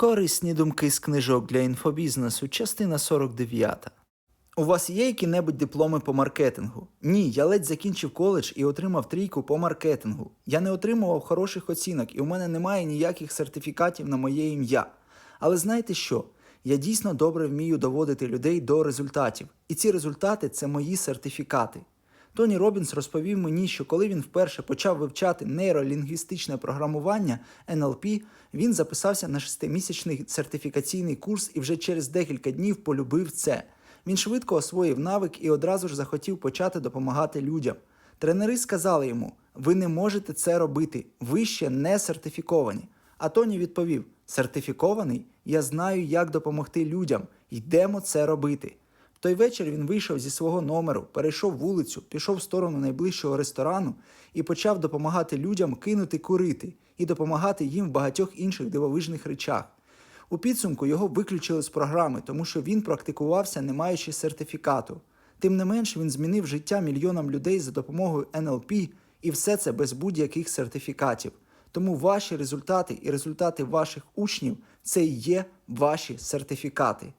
Корисні думки з книжок для інфобізнесу, частина 49. У вас є які-небудь дипломи по маркетингу? Ні, я ледь закінчив коледж і отримав трійку по маркетингу. Я не отримував хороших оцінок, і у мене немає ніяких сертифікатів на моє ім'я. Але знаєте що? Я дійсно добре вмію доводити людей до результатів, і ці результати це мої сертифікати. Тоні Робінс розповів мені, що коли він вперше почав вивчати нейролінгвістичне програмування NLP, він записався на шестимісячний сертифікаційний курс і вже через декілька днів полюбив це. Він швидко освоїв навик і одразу ж захотів почати допомагати людям. Тренери сказали йому: ви не можете це робити, ви ще не сертифіковані. А Тоні відповів: сертифікований? Я знаю, як допомогти людям. Йдемо це робити. Той вечір він вийшов зі свого номеру, перейшов вулицю, пішов в сторону найближчого ресторану і почав допомагати людям кинути курити і допомагати їм в багатьох інших дивовижних речах. У підсумку його виключили з програми, тому що він практикувався, не маючи сертифікату. Тим не менш, він змінив життя мільйонам людей за допомогою НЛП, і все це без будь-яких сертифікатів. Тому ваші результати і результати ваших учнів це і є ваші сертифікати.